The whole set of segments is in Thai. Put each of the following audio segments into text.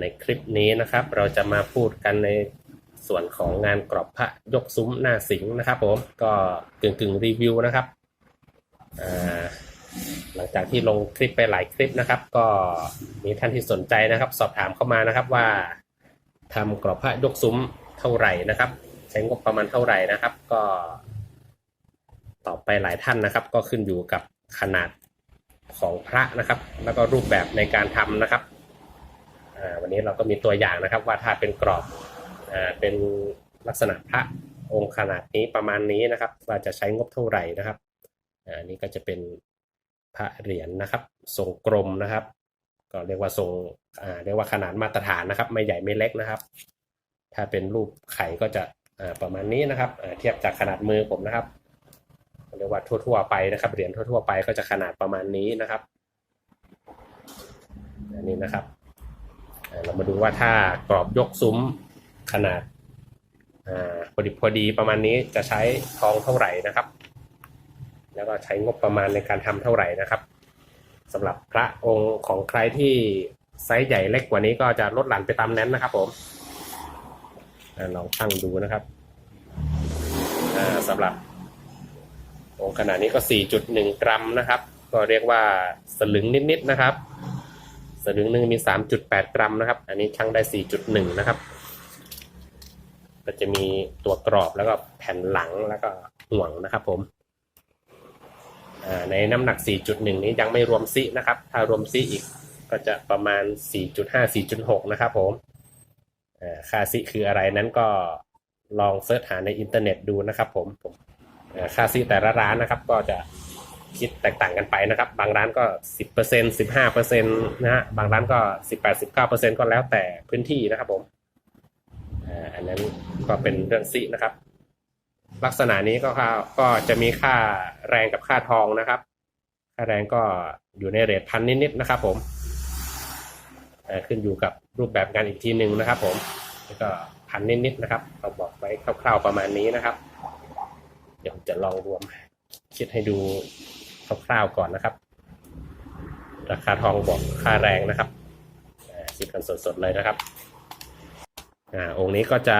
ในคลิปนี้นะครับ เราจะมาพูดกันในส่วนของงานกรอบพระยกซุ้มหน้าสิงนะครับผมก็กึ่งกึ่งๆรีวิวนะครับหลังจากที่ลงคลิปไปหลายคลิปนะครับ ก็มีท่านที่สนใจนะครับ สอบถามเข้ามานะครับว่าทำกรอบพระยกซุ้มเท่าไหร่นะครับ ใช้งบประมาณเท่าไหร่นะครับ ก็ตอบไปหลายท่านนะครับ ก็ขึ้นอยู่กับขนาดของพระนะครับ แล้วก็รูปแบบในการทำนะครับ วันนี้เราก็มีตัวอย่างนะครับว่าถ้าเป็นกรอบอเป็นลักษณะพระองค์ขนาดนี้ประมาณนี้นะครับ ว่าจะใช้งบเท่าไหร่นะครับอันนี้ก็จะเป็นพระเหรียญนะครับทรงกลมนะครับ ก็เรียกว่าทรงเรียกว่าขนาดมาตรฐานนะครับ ไม่ใหญ่ไม่เล็กนะครับ ถ้าเป็นรูปไข่ก็จะประมาณนี้นะครับเทียบจากขนาดมือผมนะครับเรียกว่าทั่ว ๆ ไปนะครับเหรียญทั่ว ๆ ไปก็จะขนาดประมาณนี้นะครับอันนี้นะครับ เรามาดูว่าถ้ากรอบยกซุ้มขนาดอพอดีพอดีประมาณนี้จะใช้ทองเท่าไหร่นะครับ แล้วก็ใช้งบประมาณในการทำเท่าไหร่นะครับสำหรับพระองค์ของใครที่ไซส์ใหญ่เล็กกว่านี้ก็จะลดหลั่นไปตามนั้นนะครับผมอลองตั้งดูนะครับอ่าสำหรับองค์ขนาดนี้ก็ 4.1 กรัมนะครับ ก็เรียกว่าสลึงนิดๆนะครับ สลึงหนึ่งมี 3.8 กรัมนะครับ อันนี้ชั่งได้ 4.1 นะครับ ก็จะมีตัวกรอบแล้วก็แผ่นหลังแล้วก็ห่วงนะครับผมในน้ำหนัก 4.1 นี้ยังไม่รวมซินะครับ ถ้ารวมซิอีกก็จะประมาณ 4.5 4.6 นะครับผมอ่าค่าซิคืออะไรนั้นก็ลองเสิร์ชหาในอินเทอร์เน็ตดูนะครับผมค่าซื้อแต่ละร้านนะครับก็จะ คิดแตกต่างกันไปนะครับ บางร้านก็สิบเปอร์เซ็นสิบห้าเปอร์เซ็นต์นะฮะบางร้านก็สิบแปดสิบเก้าเปอร์เซ็นก็แล้วแต่พื้นที่นะครับผมอ่าอันนั้นก็เป็นเรื่องซินะครับ ลักษณะนี้ก็ค่าก็จะมีค่าแรงกับค่าทองนะครับ ค่าแรงก็อยู่ในเรทพันนิดๆนะครับ ผมอ่าขึ้นอยู่กับรูปแบบงานอีกทีหนึ่งนะครับ ผมแล้วก็พันนิดๆนะครับเราบอกไว้คร่าว ๆประมาณนี้นะครับ เดี๋ยวผมจะลองรวมคิดให้ดู คร่าวๆก่อนนะครับ ราคาทองบอกค่าแรงนะครับอ่าคิดกันสดๆเลยนะครับอ่าองค์นี้ก็จะ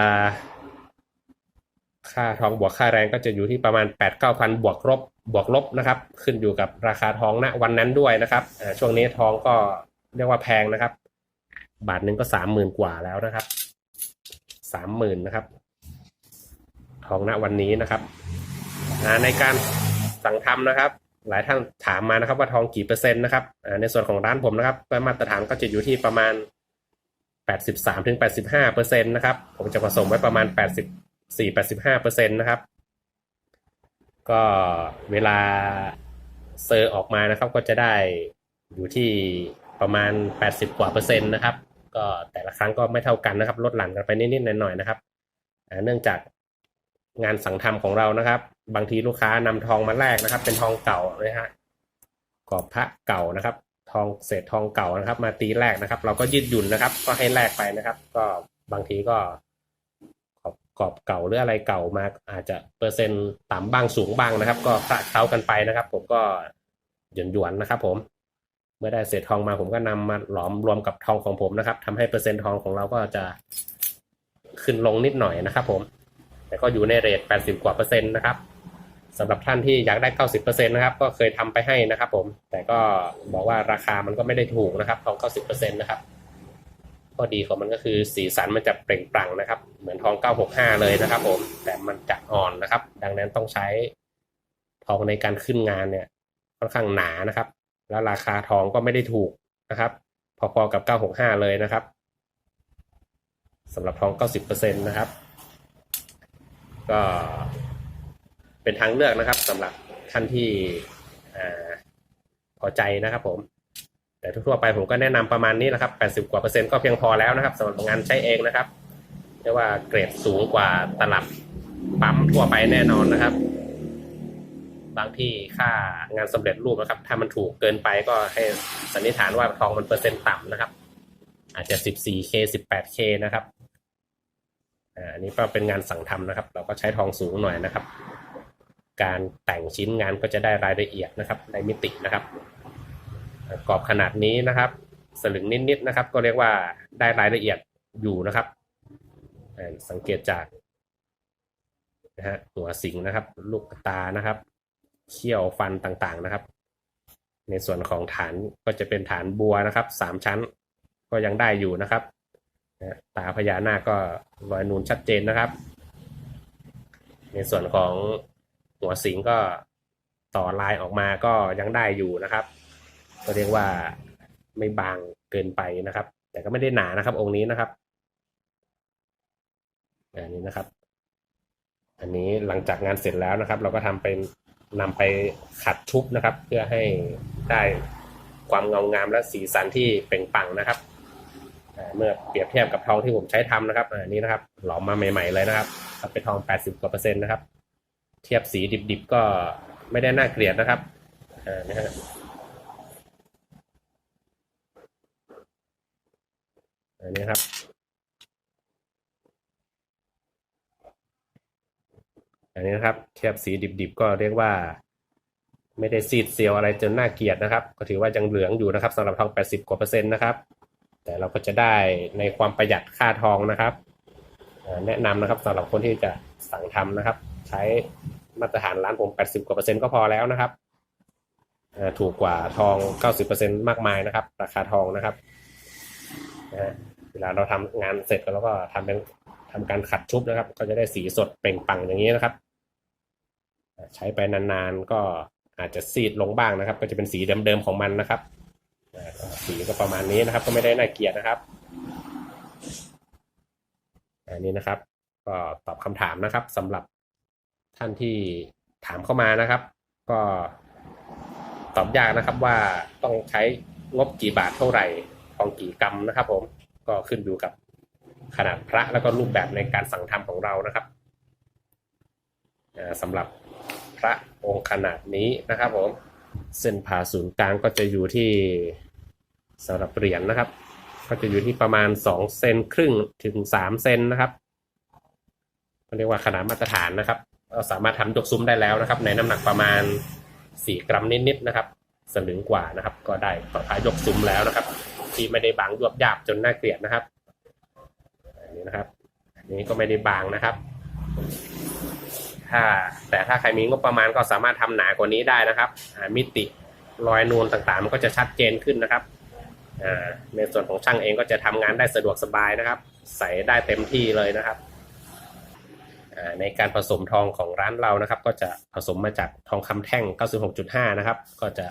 ค่าทองบวกค่าแรงก็จะอยู่ที่ประมาณ 8 9 0 0 0 บวกลบบวกลบนะครับ ขึ้นอยู่กับราคาทองณวันนั้นด้วยนะครับช่วงนี้ทองก็เรียกว่าแพงนะครับ บาทหนึ่งก็สามหมื่นกว่าแล้วนะครับสามหมื่นนะครับ ทองณวันนี้นะครับอ่าในการสั่งทำนะครับ หลายท่านถามมานะครับว่าทองกี่เปอร์เซ็นต์นะครับในส่วนของร้านผมนะครับมาตรฐานก็จะอยู่ที่ประมาณ 83ถึง85เปอร์เซ็นต์นะครับ ผมจะผสมไว้ประมาณ 84 85เปอร์เซ็นต์นะครับ ก็เวลาเซอร์ออกมานะครับก็จะได้อยู่ที่ประมาณ 80 กว่าเปอร์เซ็นต์นะครับ ก็แต่ละครั้งก็ไม่เท่ากันนะครับ ลดหลั่นกันไปนิดๆหน่อยๆนะครับ เนื่องจาก งานสั่งทำของเรานะครับ บางทีลูกค้านำทองมาแลกนะครับ เป็นทองเก่านะฮะกรอบพระเก่านะครับ ทองเศษทองเก่านะครับ มาตีแลกนะครับ เราก็ยืดหยุ่นนะครับ ก็ให้แลกไปนะครับ ก็บางทีก็กรอบกรอบเก่าหรืออะไรเก่ามา อาจจะเปอร์เซ็นต์ต่ำบ้างสูงบ้างนะครับ ก็คละเคล้ากันไปนะครับ ผมก็หย่อนหยวนนะครับ ผม เมื่อได้เศษทองมาผมก็นำมาหลอมรวมกับทองของผมนะครับทำให้เปอร์เซ็นต์ทองของเราก็จะขึ้นลงนิดหน่อยนะครับ ผม แต่ก็อยู่ในเรท 80 กว่าเปอร์เซ็นต์นะครับสำหรับท่านที่อยากได้ 90เปอร์เซ็นต์นะครับ ก็เคยทำไปให้นะครับ ผม แต่ก็บอกว่าราคามันก็ไม่ได้ถูกนะครับทอง 90เปอร์เซ็นต์นะครับข้อดีของมันก็คือสีสันมันจะเปล่งปลั่งนะครับ เหมือนทอง 965 เลยนะครับ ผม แต่มันจะอ่อนนะครับ ดังนั้นต้องใช้ทองในการขึ้นงานเนี่ย ค่อนข้างหนานะครับ แล้วราคาทองก็ไม่ได้ถูกนะครับ พอๆกับ 965 เลยนะครับสำหรับทอง 90เปอร์เซ็นต์นะครับ ก็เป็นทางเลือกนะครับสำหรับท่านที่พอใจนะครับผม แต่ทั่วไปผมก็แนะนำประมาณนี้นะครับ 80 กว่าเปอร์เซ็นต์ก็เพียงพอแล้วนะครับสำหรับงานใช้เองนะครับเรียกว่าเกรดสูงกว่าตลับปั๊มทั่วไปแน่นอนนะครับ บางที่ค่างานสำเร็จรูปนะครับ ถ้ามันถูกเกินไปก็ให้สันนิษฐานว่าทองมันเปอร์เซ็นต์ต่ำนะครับ อาจจะ 14K 18K นะครับ อันนี้ก็เป็นงานสั่งทำนะครับ เราก็ใช้ทองสูงหน่อยนะครับ การแต่งชิ้นงานก็จะได้รายละเอียดนะครับในมิตินะครับกรอบขนาดนี้นะครับ สลึงนิดๆนะครับ ก็เรียกว่าได้รายละเอียดอยู่นะครับ สังเกตจากนะฮะหัวสิงนะครับ ลูกตานะครับเขี้ยวฟันต่างๆนะครับ ในส่วนของฐานก็จะเป็นฐานบัวนะครับสามชั้นก็ยังได้อยู่นะครับ ตาพญานาคก็รอยนูนชัดเจนนะครับ ในส่วนของหัวสิงก็ต่อลายออกมาก็ยังได้อยู่นะครับ ก็เรียกว่าไม่บางเกินไปนะครับ แต่ก็ไม่ได้หนานะครับ องค์นี้นะครับอันนี้นะครับ อันนี้หลังจากงานเสร็จแล้วนะครับ เราก็ทำเป็นนำไปขัดชุบนะครับ เพื่อให้ได้ความเงางามและสีสันที่เปล่งปลั่งนะครับ เมื่อเปรียบเทียบกับทองที่ผมใช้ทำนะครับอันนี้นะครับ หลอมมาใหม่ ๆเลยนะครับเป็นทอง 80กว่าเปอร์เซ็นต์นะครับ เทียบสีดิบๆก็ไม่ได้น่าเกลียดนะครับอ่านะฮะอันนี้ครับอันนี้นะครับ เทียบสีดิบๆก็เรียกว่า ไม่ได้ซีดเซียวอะไรจนน่าเกลียดนะครับ ก็ถือว่ายังเหลืองอยู่นะครับสำหรับทอง 80กว่าเปอร์เซ็นต์นะครับ แต่เราก็จะได้ในความประหยัดค่าทองนะครับแนะนำนะครับสำหรับคนที่จะสั่งทำนะครับ ใช้มาตรฐานร้านผม 80 กว่าเปอร์เซ็นต์ก็พอแล้วนะครับถูกกว่าทอง 90เปอร์เซ็นต์มากมายนะครับ ราคาทองนะครับเวลาเราทำงานเสร็จแล้วก็ทำเป็นทำการขัดชุบนะครับ ก็จะได้สีสดเปล่งปังอย่างนี้นะครับใช้ไปนานๆก็อาจจะซีดลงบ้างนะครับ ก็จะเป็นสีเดิมๆของมันนะครับ สีก็ประมาณนี้นะครับ ก็ไม่ได้น่าเกลียดนะครับ อันนี้นะครับ ก็ตอบคำถามนะครับสำหรับท่านที่ถามเข้ามานะครับ ก็ตอบยากนะครับว่าต้องใช้งบกี่บาทเท่าไหร่ทองกี่กรัมนะครับ ผมก็ขึ้นอยู่กับขนาดพระแล้วก็รูปแบบในการสั่งทำของเรานะครับอ่าสำหรับพระองค์ขนาดนี้นะครับผม เส้นผ่าศูนย์กลางก็จะอยู่ที่สำหรับเหรียญนะครับ ก็จะอยู่ที่ประมาณสองเซนครึ่งถึงสามเซนนะครับเรียกว่าขนาดมาตรฐานนะครับเราสามารถทำยกซุ้มได้แล้วนะครับ ในน้ำหนักประมาณสี่กรัมนิดๆนะครับ สลึงกว่านะครับ ก็ได้ต่อท้ายยกซุ้มแล้วนะครับ ที่ไม่ได้บางยวบยาบจนน่าเกลียดนะครับอันนี้นะครับ อันนี้ก็ไม่ได้บางนะครับ ถ้าแต่ถ้าใครมีงบประมาณก็สามารถทำหนากว่านี้ได้นะครับมิติรอยนูนต่างๆ มันก็จะชัดเจนขึ้นนะครับในส่วนของช่างเองก็จะทำงานได้สะดวกสบายนะครับ ใส่ได้เต็มที่เลยนะครับในการผสมทองของร้านเรานะครับ ก็จะผสมมาจากทองคำแท่ง 96.5 นะครับ ก็จะ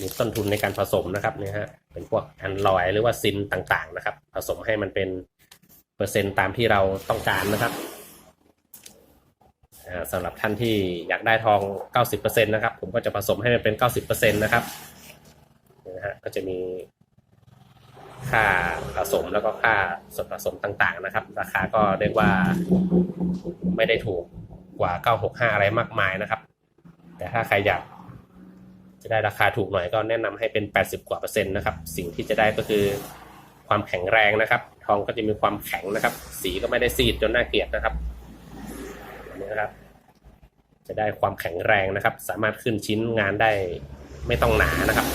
มีต้นทุนในการผสมนะครับเนี่ยฮะเป็นพวกอันลอยหรือว่าซินต่างๆนะครับ ผสมให้มันเป็นเปอร์เซ็นต์ตามที่เราต้องการนะครับ สำหรับท่านที่อยากได้ทอง 90%นะครับ ผมก็จะผสมให้มันเป็น 90%นะครับนี่นะฮะก็จะมีค่าผสมแล้วก็ค่าส่วนผสมต่างๆนะครับ ราคาก็เรียกว่าไม่ได้ถูกกว่า 965 อะไรมากมายนะครับ แต่ถ้าใครอยากจะได้ราคาถูกหน่อยก็แนะนำให้เป็น 80 กว่าเปอร์เซ็นต์นะครับ สิ่งที่จะได้ก็คือความแข็งแรงนะครับ ทองก็จะมีความแข็งนะครับ สีก็ไม่ได้ซีดจนน่าเกลียดนะครับนนี้นะครับ จะได้ความแข็งแรงนะครับ สามารถขึ้นชิ้นงานได้ไม่ต้องหนานะครับ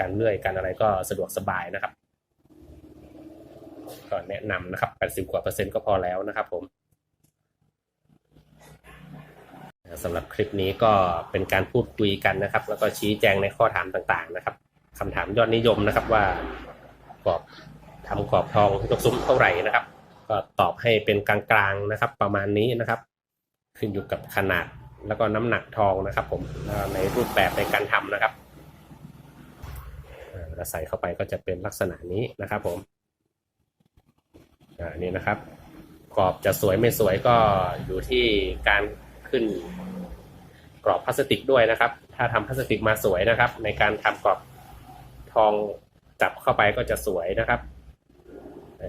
การเลื่อยการอะไรก็สะดวกสบายนะครับก็แนะนำนะครับ 80 กว่าเปอร์เซ็นต์ก็พอแล้วนะครับผมสำหรับคลิปนี้ก็เป็นการพูดคุยกันนะครับ แล้วก็ชี้แจงในข้อถามต่างๆนะครับคำถามยอดนิยมนะครับว่ากรอบทำกรอบทองยกซุ้มเท่าไหร่นะครับ ก็ตอบให้เป็นกลางๆนะครับ ประมาณนี้นะครับ ขึ้นอยู่กับขนาดแล้วก็น้ำหนักทองนะครับผมในรูปแบบในการทำนะครับอาเวลาใส่เข้าไปก็จะเป็นลักษณะนี้นะครับผมอ่านี่นะครับ กรอบจะสวยไม่สวยก็อยู่ที่การขึ้นกรอบพลาสติกด้วยนะครับ ถ้าทำพลาสติกมาสวยนะครับ ในการทำกรอบทองจับเข้าไปก็จะสวยนะครับ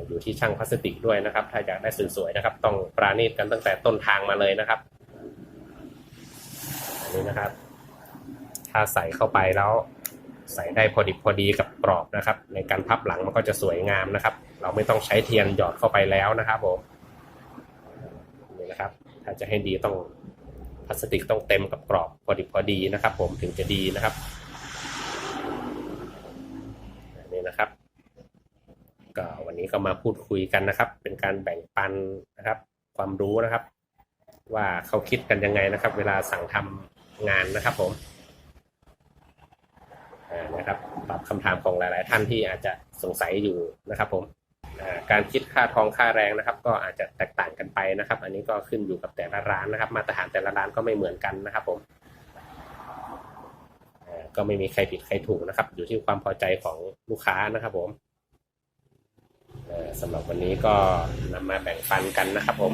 อยู่ที่ช่างพลาสติกด้วยนะครับ ถ้าอยากได้สวยๆนะครับ ต้องปราณีตกันตั้งแต่ต้นทางมาเลยนะครับอันนี้นะครับ ถ้าใส่เข้าไปแล้ว ใส่ได้พอดิบพอดีกับกรอบนะครับ ในการพับหลังมันก็จะสวยงามนะครับ เราไม่ต้องใช้เทียนหยอดเข้าไปแล้วนะครับผมนี่นะครับ ถ้าจะให้ดีต้องพลาสติกต้องเต็มกับกรอบพอดิบพอดีนะครับ ผมถึงจะดีนะครับนี่นะครับ ก็วันนี้ก็มาพูดคุยกันนะครับ เป็นการแบ่งปันนะครับ ความรู้นะครับ ว่าเขาคิดกันยังไงนะครับ เวลาสั่งทำงานนะครับผมนะครับตอบคำถามของหลาย ๆ ท่านที่อาจจะสงสัยอยู่นะครับ ผมการคิดค่าทองค่าแรงนะครับ ก็อาจจะแตกต่างกันไปนะครับ อันนี้ก็ขึ้นอยู่กับแต่ละร้านนะครับ มาตรฐานแต่ละร้านก็ไม่เหมือนกันนะครับ ผมก็ไม่มีใครผิดใครถูกนะครับ อยู่ที่ความพอใจของลูกค้านะครับ ผม สำหรับวันนี้ก็นำมาแบ่งปันกันนะครับผม